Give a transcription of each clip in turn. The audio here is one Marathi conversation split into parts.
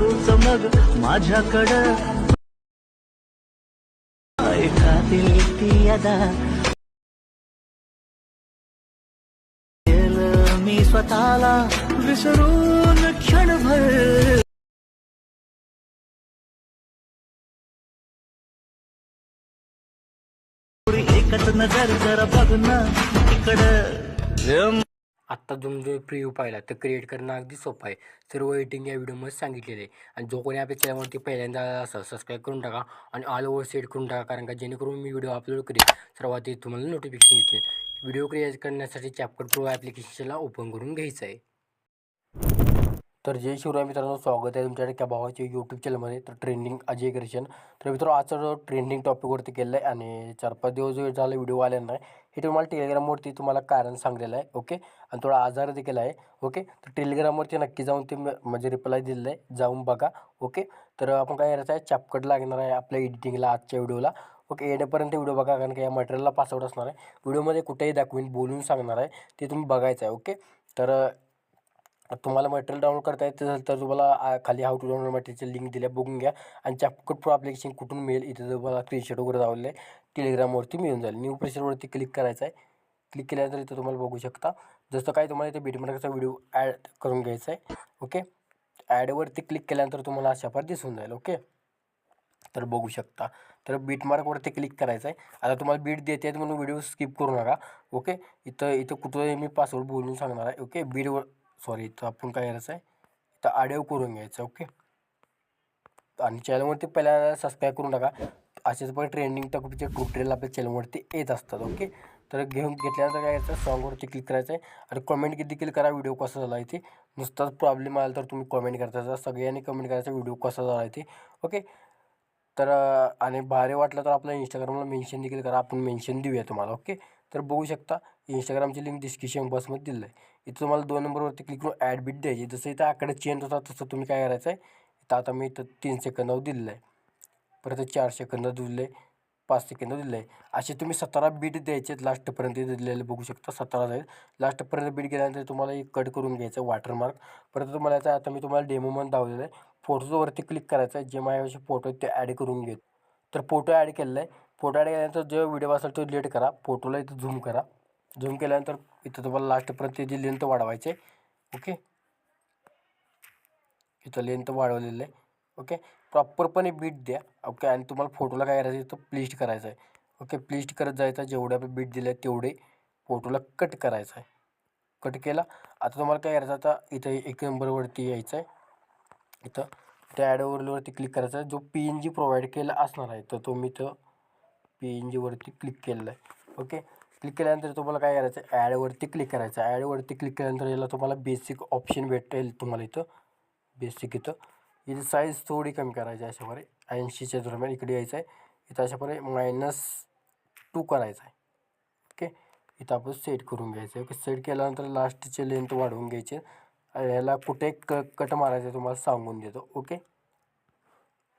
करूच मग माझ्याकडं एखादी ती अदा मी स्वतःला विसरून क्षणभर. एकच नजर जरा बघ ना इकडं. आत्ता तुम्ही जो प्रिव्ह्यू पाहिला तर क्रिएट करणं अगदी सोपं आहे. सर्व एडिटिंग या व्हिडिओमध्ये सांगितलेले आहे. आणि जो कोणी आपल्या चॅनलवरती पहिल्यांदा असं सबस्क्राईब करून टाका आणि ऑल ओव्हर सेट करून टाका कारण का जेणेकरून मी व्हिडिओ अपलोड करेन सर्वात तुम्हाला नोटिफिकेशन येते व्हिडिओ क्रिएट करण्यासाठी चॅप्टर प्रो ॲप्लिकेशनला ओपन करून घ्यायचं आहे. तर जय शिवराय मित्रांनो स्वागत आहे तुमच्या त्या भावाच्या यूट्यूब चॅनलमध्ये तर ट्रेंडिंग अजय क्रिशन तर मित्रांनो आजचा जो ट्रेंडिंग टॉपिकवरती केलं आहे आणि चार पाच दिवस जो झाला व्हिडिओ आलेला नाही. हे तुम्हाला टेलिग्रामवरती तुम्हाला कारण सांगलेलं आहे ओके? आणि थोडा आजार देखील आहे ओके? तर टेलिग्रामवरती नक्की जाऊन ते म्हणजे रिप्लाय दिलेलं आहे जाऊन बघा ओके? तर आपण काय करायचं आहे चॅपकट लागणार आहे आपल्या एडिटिंगला आजच्या व्हिडिओला ओके? येण्यापर्यंत व्हिडिओ बघा कारण की या मटेरियलला पासआउट असणार आहे. व्हिडिओमध्ये कुठेही दाखवीन बोलून सांगणार आहे ते तुम्ही बघायचं आहे ओके? तर तुम्हाला मटेरियल डाउनलोड करता येत असेल तर तुम्हाला खाली हाऊ टू डाउनलोड मटेरियलची लिंक दिल्या बघून घ्या. आणि चॅपकट प्रो ॲप्लिकेशन कुठून मिळेल इथे तुम्हाला स्क्रीनशॉट वगैरे लावलेलं आहे. टेलिग्रामवरती मिळून जाईल. न्यू प्रेशरवरती क्लिक करायचं आहे. क्लिक केल्यानंतर इथं तुम्हाला बघू शकता. जसं काय तुम्हाला इथे बीटमार्कचा व्हिडिओ ॲड करून घ्यायचा आहे. ओके ॲडवरती क्लिक केल्यानंतर तुम्हाला अशा पार दिसून जाईल. ओके तर बघू शकता. तर बीटमार्कवरती क्लिक करायचं आहे. आता तुम्हाला बीट देते आहेत म्हणून व्हिडिओ स्किप करू नका. ओके इथं इथं कुठं मी पासवर्ड बोलून सांगणार आहे. ओके बीटवर सॉरी इथं आपण काय करायचं आहे? इथं आडिओ करून घ्यायचं ओके आणि चॅनलवरती पहिल्यांदा सबस्क्राईब करून टाका. असेच पण ट्रेंडिंग टॉपिकचे ट्युटोरियल आपल्या चॅनलवरती येत असतात ओके तर घेऊन घेतल्यानंतर काय करायचं? सॉंगवरती क्लिक करायचं आहे. आणि कमेंट देखील करा व्हिडिओ कसा झाला आहे ते नुसताच प्रॉब्लेम आला तर तुम्ही कमेंट करता सगळ्यांनी कमेंट करायचा व्हिडिओ कसा झाला आहे ते ओके तर आणि भारी वाटलं तर आपल्या इंस्टाग्रामला मेन्शन देखील करा. आपण मेन्शन देऊया तुम्हाला ओके तर बघू शकता इंस्टाग्रामची लिंक डिस्क्रिप्शन बॉक्समध्ये दिलं आहे. इथं तुम्हाला दोन नंबरवरती क्लिक करून ॲड बीट द्यायची. जसं इथं आकडे चेंज होता तसं तुम्ही काय करायचं आहे इथं आता मी इथं तीन सेकंदावर दिलेलं आहे. परत चार सेकंद दिले आहे पाच सेकंद दिले आहे. असे तुम्ही सतरा बीट द्यायचे आहेत लास्टपर्यंत दिलेले बघू शकता सतरा जाईल लास्टपर्यंत बीट गेल्यानंतर तुम्हाला एक कट करून घ्यायचं वॉटरमार्क परत तुम्हाला याचा आता मी तुम्हाला डेमोमध्ये दावलेलं आहे. फोटोजवरती क्लिक करायचं आहे जे माझ्याशी फोटो आहेत ते ॲड करून घेत. तर फोटो ॲड केलेला आहे. फोटो ॲड केल्यानंतर जो व्हिडिओ असेल तो डिलीट करा. फोटोला इथं झूम करा. झूम केल्यानंतर इथं तुम्हाला लास्टपर्यंत त्याची लेंथ वाढवायची आहे. ओके इथं लेंथ वाढवलेलं आहे. ओके प्रॉपरपणे बीट द्या. ओके आणि तुम्हाला फोटोला काय करायचं आहे? प्लिस्ट करायचं आहे. ओके प्लिस्ट करत जायचं. जेवढे आपण बीट दिले तेवढे फोटोला कट करायचं आहे. कट केला. आता तुम्हाला काय करायचं आता इथं एक नंबरवरती यायचं आहे. इथं त्या ॲडवरवरती क्लिक करायचा आहे. जो पी एन जी प्रोव्हाइड केला असणार आहे तर तो मी इथं पी एन जीवरती क्लिक केलेला आहे. ओके क्लिक केल्यानंतर तुम्हाला काय करायचं? आहे ॲडवरती क्लिक करायचं. आहे ॲडवरती क्लिक केल्यानंतर याला तुम्हाला बेसिक ऑप्शन भेटेल तुम्हाला इथं. बेसिक इथं. इथं साईज थोडी कमी करायची आहे अशाप्रकारे. ऐंशीच्या दरम्यान इकडे यायचं आहे. इथं अशाप्रकारे मायनस टू करायचं आहे. ओके इथं आपण सेट करून घ्यायचं आहे. ओके सेट केल्यानंतर लास्टचे लेंथ वाढवून घ्यायचे याला कुठे क कट मारायचं आहे तुम्हाला सांगून देतो. ओके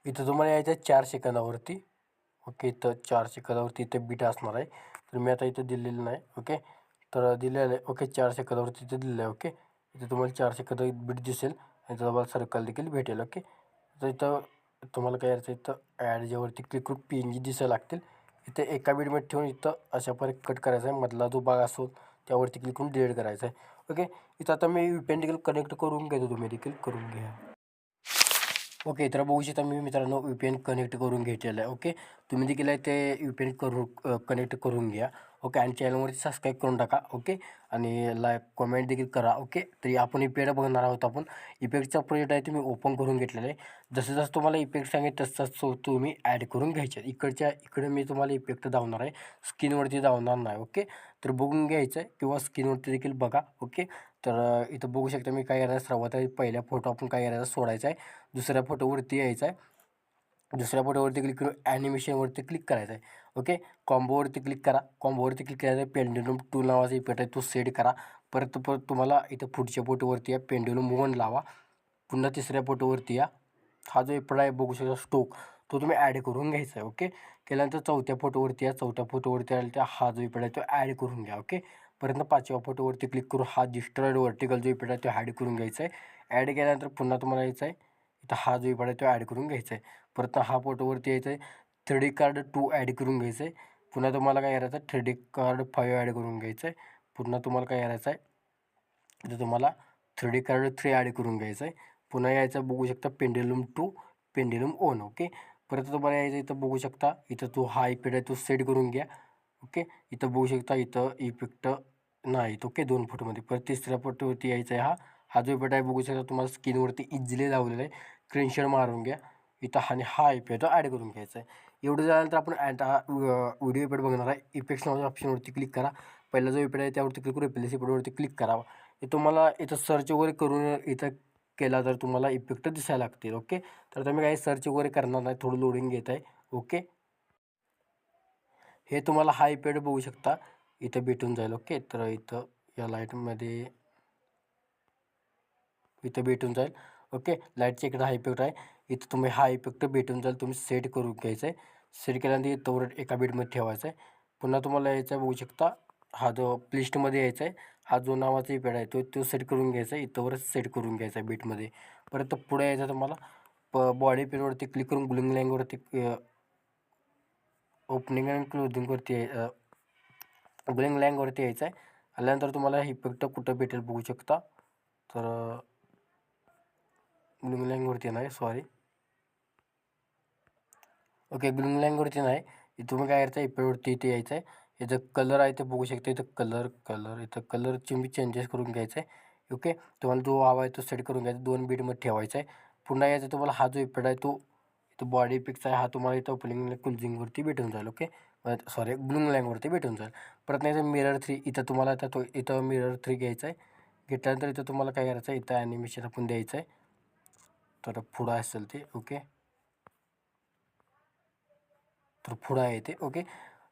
इथं तुम्हाला यायचं आहे चार सेकंदावरती. ओके इथं चारशे कदावरती इथं बीट असणार आहे. तर मी आता इथं दिलेलं नाही ओके? तर दिलेलं आहे ओके चारशे कदावरती इथं दिलेलं आहे ओके? इथं तुम्हाला चारशे कदा बीट दिसेल आणि तुम्हाला सर्कल देखील भेटेल ओके? तर इथं तुम्हाला काय करायचं इथं ॲड ज्यावरती क्लिक करून पी एन जी दिसायला लागतील. इथे एका बीटमध्ये ठेवून इथं अशा प्रकारे कट करायचा आहे. मधला जो भाग असतो त्यावरती क्लिक करून डिलीट करायचा आहे ओके? इथं आता मी व्ही देखील कनेक्ट करून घेतो तुम्ही देखील करून घ्या. ओके तर बघू शकता मी मित्रांनो यू पी एन कनेक्ट करून घेतलेलं आहे ओके? तुम्ही देखील आहे ते यू पी एन करून कनेक्ट करून घ्या. ओके? आणि चॅनलवरती सबस्क्राईब करून टाका ओके? आणि लाईक कमेंट देखील करा ओके? तरी आपण इफेक्ट बघणार आहोत आपण. इफेक्टचा प्रोजेक्ट आहे ते मी ओपन करून घेतलेला आहे. जसं जसं तुम्हाला इफेक्ट सांगेल तसं तसं तुम्ही ॲड करून घ्यायचे. इकडच्या इकडे मी तुम्हाला इफेक्ट दावणार आहे. स्किनवरती दावणार नाही ओके? तर बघून घ्यायचं आहे किंवा स्किनवरती देखील बघा ओके? तर इथं बघू शकता मी काय करायचं सर्वात पहिल्या फोटो आपण काय करायचा सोडायचा आहे. दुसऱ्या फोटोवरती यायचं आहे. दुसऱ्या फोटोवरती क्लिक करून ॲनिमेशनवरती क्लिक करायचं आहे ओके कॉम्बोवरती क्लिक करा. कॉम्बोवरती क्लिक करायचं आहे पेंडुलम टू नावाचा इफेक्ट आहे तो सेट करा. परत परत तुम्हाला इथं पुढच्या फोटोवरती या पेंडुलम वन लावा. पुन्हा तिसऱ्या फोटोवरती या. हा जो इफेक्ट आहे बघू शकता स्टोक तो तुम्ही ॲड करून घ्यायचा आहे ओके केल्यानंतर चौथ्या फोटोवरती या चौथ्या फोटोवरती आला त्या हा जो इफेक्ट आहे तो ॲड करून घ्या ओके परत पाचव्या फोटोवरती क्लिक करून हा डिस्ट्रॉइड वर्टिकल जो इफेक्ट आहे तो ॲड करून घ्यायचा आहे. ॲड केल्यानंतर पुन्हा तुम्हाला यायचं आहे. इथं हा जो इफेक्ट आहे तो ॲड करून घ्यायचा आहे. परत हा फोटोवरती यायचं आहे थ्रेडी कार्ड टू ॲड करून घ्यायचं आहे पुन्हा तुम्हाला काय करायचं आहे three D card five add करून घ्यायचं आहे पुन्हा तुम्हाला काय करायचं आहे इथं तुम्हाला थ्रेडी कार्ड थ्री ॲड करून घ्यायचं आहे पुन्हा यायचं बघू शकता pendulum two pendulum one okay परत तुम्हाला यायचं इथं बघू शकता. इथं तो हा इफेक्ट आहे तो सेट करून घ्या ओके इथं बघू शकता इथं इफेक्ट नाही ओके दोन फोटोमध्ये परत तिसऱ्या फोटोवरती यायचा आहे हा. हा जो इफेक्ट आहे बघू शकता तुम्हाला स्किनवरती इझिली लावलेला आहे. स्क्रीनशॉट मारून घ्या. इथं हा आणि हा इफेक्ट ॲड करून घ्यायचा आहे. एवढं झाल्यानंतर आपण ॲट हा व्हिडिओ इफेक्ट बघणार आहे. इफेक्ट्स नावाच्या ऑप्शनवरती क्लिक करा. पहिला जो इफेक्ट आहे त्यावरती क्लिक करू रिप्लेस इफेक्टवरती क्लिक करावा. हे तुम्हाला इथं सर्च वगैरे करून इथं केला तर तुम्हाला इफेक्ट दिसायला लागतील ओके तर तुम्ही काही सर्च वगैरे करणार नाही. थोडं लोडिंग घेत आहे ओके हे तुम्हाला हा इफेक्ट बघू शकता. इथं भेटून जाईल ओके तर इथं या लाईटमध्ये इथं भेटून जाईल. ओके? लाईटचा इकडं हा इफेक्ट आहे. इथं तुम्ही हा इफेक्ट भेटून जाईल तुम्ही सेट करून घ्यायचं आहे. सेट केल्यानंतर इथं एका बीटमध्ये ठेवायचा आहे. पुन्हा तुम्हाला यायचं बघू शकता हा जो प्लिस्टमध्ये यायचा आहे हा जो नावाचा इफेक्ट आहे तो तो सेट करून घ्यायचा आहे. इथंवरच सेट करून घ्यायचा आहे बीटमध्ये परत पुढे यायचं तुम्हाला प बॉडी पेनवरती क्लिक करून ग्लिंग लँगवरती ओपनिंग अँड क्लोदिंगवरती ग्लिंग लँगवरती यायचं आहे. आल्यानंतर तुम्हाला इफेक्ट कुठं भेटेल बघू शकता. तर ग्लिंग लँगवरती नाही सॉरी ओके ग्लिंग लँगवरती नाही तुम्ही काय करायचं इपेवरती इथे यायचं आहे इथं कलर आहे ते बघू शकता इथं कलर कलर इथं कलरची मी चेंजेस करून घ्यायचं आहे ओके तुम्हाला जो हवा आहे तो सेट करून घ्यायचा दोन बीटमध्ये ठेवायचा आहे पुन्हा यायचं तुम्हाला हा जो इफेक्ट आहे तो इथं बॉडी पिक्स आहे हा तुम्हाला इथं ओपनिंग कुलजिंगवरती भेटून जाईल ओके सॉरी ब्लूंग लँगवरती भेटून जाईल. परत नाही मिरर थ्री इथं तुम्हाला आता तो इथं मिरर थ्री घ्यायचा आहे घेतल्यानंतर इथं तुम्हाला काय करायचं आहे इथं ॲनिमेशन आपण द्यायचं आहे तर पुढं असेल ते ओके? तर पुढं आहे ते ओके?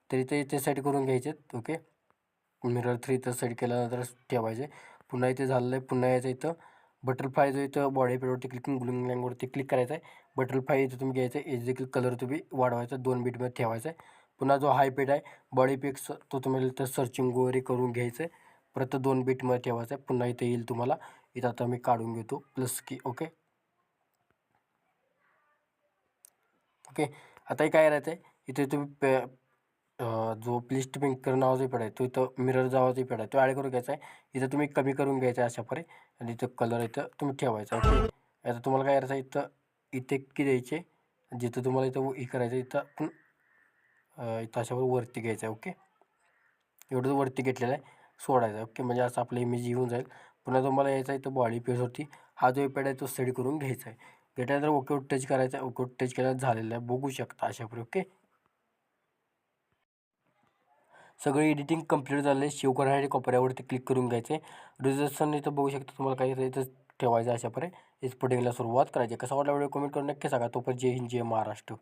तर ते इथे सेट करून घ्यायचे ओके? मिरर थ्री इथं सेट केल्यानंतर ठेवायचे. पुन्हा इथे झालेलं आहे पुन्हा यायचं इथं. बटरफ्लाय जो इथं बॉडी पेडवरती क्लिक ग्लुंग लँगवरती क्लिक करायचं आहे. बटरफ्लाय इथं तुम्ही घ्यायचं आहे. देखील कलर तुम्ही वाढवायचा दोन बीटमध्ये ठेवायचा आहे. पुन्हा जो हाय पेड आहे बॉडी पिक्स तो तुम्हाला इथं सर्चिंग वगैरे करून घ्यायचं आहे. परत दोन बीटमध्ये ठेवायचं आहे. पुन्हा इथे येईल तुम्हाला. इथं आता मी काढून घेतो प्लस की ओके? ओके. आता हे काय करायचं आहे इथे तुम्ही पे जो प्लिस्ट पिंकर नावाचा पेड आहे तो इथं मिरर नावाचा पेड आहे तो ॲड करून घ्यायचा आहे. इथं तुम्ही कमी करून घ्यायचा आहे अशापरे आणि इथं कलर इथं तुम्ही ठेवायचा ओके. आता तुम्हाला काय करायचं आहे? इथं इथे की द्यायचे? जिथं तुम्हाला इथं हे करायचं इथं पण इथं अशावर वरती घ्यायचं आहे. ओके. एवढं वरती घेतलेलं आहे. सोडायचं आहे. ओके. म्हणजे असं आपलं इमेज येऊन जाईल. पुन्हा तुम्हाला यायचा इथं बॉडी पेजवरती हा जो पेड आहे तो सेड करून घ्यायचा आहे. घेतल्यानंतर ओके टच करायचा आहे ओके टच केल्यावर झालेलं आहे. बघू शकता अशापुरे ओके सगळं एडिटिंग कंप्लीट झालं आहे सेव्ह करण्यासाठी कोपऱ्यावरती क्लिक करून घ्यायचे. रिझर्वेशन इथं बघू शकता तुम्हाला काही इथं ठेवायचं अशा एक्सपोर्टिंगला सुरुवात करायची. कसा वाटला व्हिडिओ कमेंट करून नक्की सांगा. तोपर्यंत जय हिंद जय महाराष्ट्र.